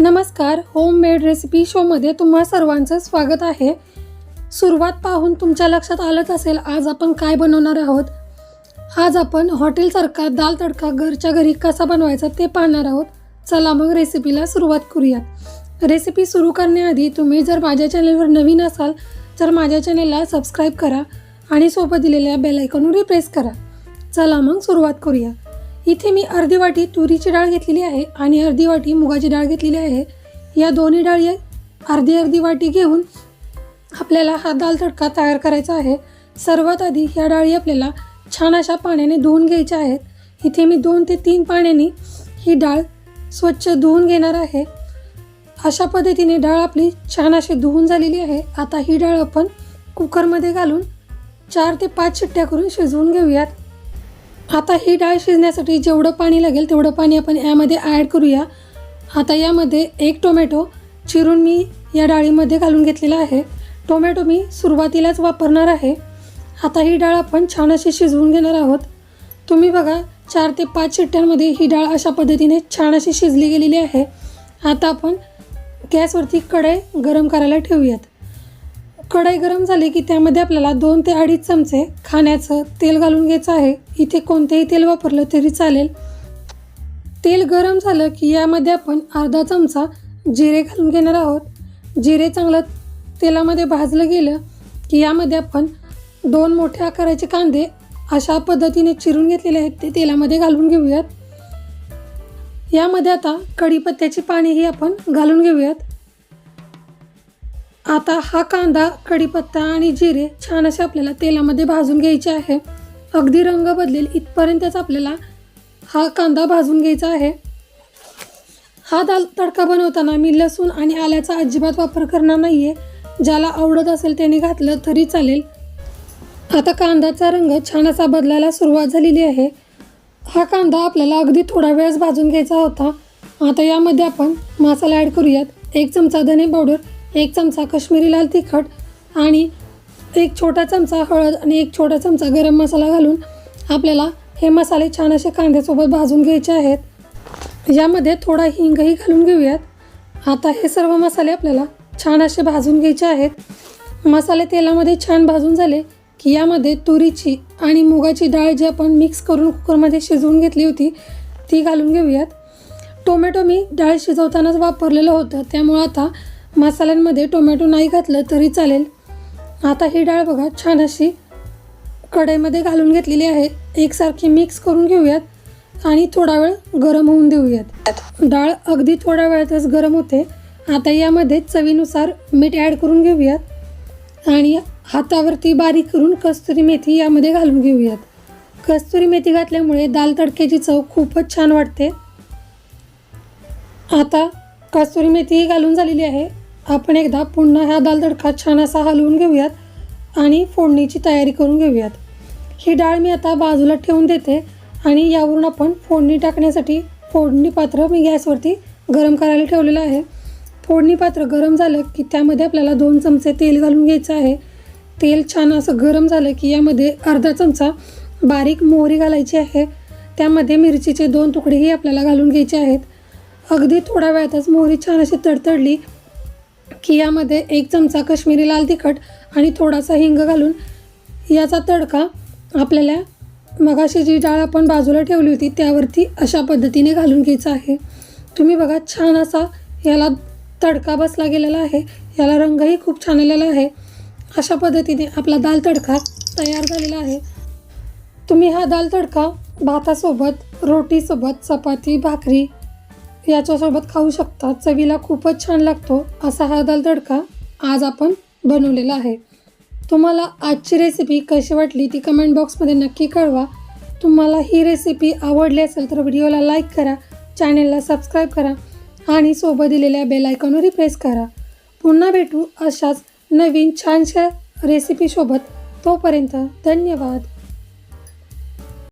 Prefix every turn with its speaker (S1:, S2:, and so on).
S1: नमस्कार home made recipe शोमध्ये तुम्हा सर्वांचं स्वागत आहे. सुरुवात पाहून तुमच्या लक्षात आलंच असेल आज आपण काय बनवणार आहोत. आज आपण हॉटेलसारखा दाल तडका घरच्या घरी कसा बनवायचा ते पाहणार आहोत. चला मग रेसिपीला सुरुवात करूयात. रेसिपी सुरू करण्याआधी तुम्ही जर माझ्या चॅनलवर नवीन असाल तर माझ्या चॅनलला सबस्क्राईब करा आणि सोबत दिलेल्या बेलायकॉनवर प्रेस करा. चला मग सुरुवात करूया इथे मी अर्धी वाटी तुरीची डाळ घेतलेली आहे आणि अर्धी वाटी मुगाची डाळ घेतलेली आहे. या दोन्ही डाळी अर्धी अर्धी वाटी घेऊन आपल्याला हा दाल तडका तयार करायचा आहे. सर्वात आधी ह्या डाळी आपल्याला छान अशा पाण्याने धुवून घ्यायच्या आहेत. इथे मी दोन ते तीन पाण्याने ही डाळ स्वच्छ धुवून घेणार आहे. अशा पद्धतीने डाळ आपली छान अशी धुवून झालेली आहे. आता ही डाळ आपण कुकरमध्ये घालून चार ते पाच शिट्ट्या करून शिजवून घेऊयात. आता ही डाळ शिजण्यासाठी जेवढं पाणी लागेल तेवढं पाणी आपण यामध्ये ॲड करूया. आता यामध्ये एक टोमॅटो चिरून मी या डाळीमध्ये घालून घेतलेला आहे. टोमॅटो मी सुरुवातीलाच वापरणार आहे. आता ही डाळ आपण छान अशी शिजवून घेणार आहोत. तुम्ही बघा चार ते पाच शिट्ट्यांमध्ये ही डाळ अशा पद्धतीने छान अशी शिजली गेलेली आहे. आता आपण गॅसवरती कढई गरम करायला ठेवूयात. कढई गरम झाली की त्यामध्ये आपल्याला दोन ते अडीच चमचे खाण्याचं तेल घालून घ्यायचं आहे. इथे कोणतेही तेल वापरलं तरी चालेल. तेल गरम झालं की यामध्ये आपण अर्धा चमचा जिरे घालून घेणार आहोत. जिरे चांगलं तेलामध्ये भाजलं गेलं की यामध्ये आपण दोन मोठ्या आकाराचे कांदे अशा पद्धतीने चिरून घेतलेले आहेत ते तेलामध्ये घालून घेऊयात. यामध्ये आता कढीपत्त्याची पाणीही आपण घालून घेऊयात. आता हा कांदा कढीपत्ता आणि जिरे छान असे आपल्याला तेलामध्ये भाजून घ्यायचे आहे. अगदी रंग बदलेल इथपर्यंतच आपल्याला हा कांदा भाजून घ्यायचा आहे. हा दाल तडका बनवताना मी लसूण आणि आल्याचा अजिबात वापर करणार नाही आहे ज्याला आवडत असेल त्याने घातलं तरी चालेल. आता कांद्याचा रंग छान असा बदलायला सुरुवात झालेली आहे. हा कांदा आपल्याला अगदी थोडा वेळच भाजून घ्यायचा होता. आता यामध्ये आपण मसाला ॲड करूयात. एक चमचा धने पावडर एक चमचा कश्मीरी लाल तिखट आणि एक छोटा चमचा हळद आणि एक छोटा चमचा गरम मसाला घालून आपल्याला हे मसाले छान असे कांद्यासोबत भाजून घ्यायचे आहेत. यामध्ये थोडा हिंगही घालून घेऊयात. आता हे सर्व मसाले आपल्याला छान असे भाजून घ्यायचे आहेत. मसाले तेलामध्ये छान भाजून झाले की यामध्ये तुरीची आणि मुगाची डाळ जी आपण मिक्स करून कुकरमध्ये शिजवून घेतली होती ती घालून घेऊयात. टोमॅटो मी डाळ शिजवतानाच वापरलेलं होतं त्यामुळं आता मसाल्यांमध्ये टोमॅटो नाही घातलं तरी चालेल. आता ही डाळ बघा छान अशी कढईमध्ये घालून घेतलेली आहे. एकसारखी मिक्स करून घेऊयात आणि थोडा वेळ गरम होऊन देऊयात. डाळ अगदी थोड्या वेळातच गरम होते. आता यामध्ये चवीनुसार मीठ ॲड करून घेऊयात आणि हातावरती बारीक करून कस्तुरी मेथी यामध्ये घालून घेऊयात. कस्तुरी मेथी घातल्यामुळे दाल तडक्याची चव खूपच छान वाटते. आता कस्तुरी मेथी घालून झालेली आहे. आपण एकदा पुन्हा ह्या दाल तडका छान असा हलवून घेऊयात आणि फोडणीची तयारी करून घेऊयात. ही डाळ मी आता बाजूला ठेवून देते आणि यावरून आपण फोडणी टाकण्यासाठी फोडणी पात्र मी गॅसवरती गरम करायला ठेवलेलं आहे. फोडणी पात्र गरम झालं की त्यामध्ये आपल्याला दोन चमचे तेल घालून घ्यायचं आहे. तेल छान असं गरम झालं की यामध्ये अर्धा चमचा बारीक मोहरी घालायची आहे. त्यामध्ये मिरचीचे दोन तुकडेही आपल्याला घालून घ्यायचे आहेत. अगदी थोड्या वेळातच मोहरी छान अशी तडतडली की यामध्ये एक चमचा काश्मीरी लाल तिखट आणि थोडासा हिंग घालून याचा तडका आपल्याला मगाशी जी डाळ आपण बाजूला ठेवली होती त्यावरती अशा पद्धतीने घालून घ्यायचं आहे. तुम्ही बघा छान असा याला तडका बसला गेलेला आहे. याला रंगही खूप छान आलेला आहे. अशा पद्धतीने आपला दाल तडका तयार झालेला आहे. तुम्ही हा दाल तडका भातासोबत रोटीसोबत चपाती भाकरी याच्यासोबत खाऊ शकता. चवीला खूपच छान लागतो असा हा दाल तडका आज आपण बनवलेला आहे. तुम्हाला आजची रेसिपी कशी वाटली ती कमेंट बॉक्समध्ये नक्की कळवा. तुम्हाला ही रेसिपी आवडली असेल तर व्हिडिओला लाईक करा चॅनेलला सबस्क्राईब करा आणि सोबत दिलेल्या बेल रिप्रेस प्रेस करा. पुन्हा भेटू अशाच नवीन छानशा रेसिपीसोबत तोपर्यंत धन्यवाद.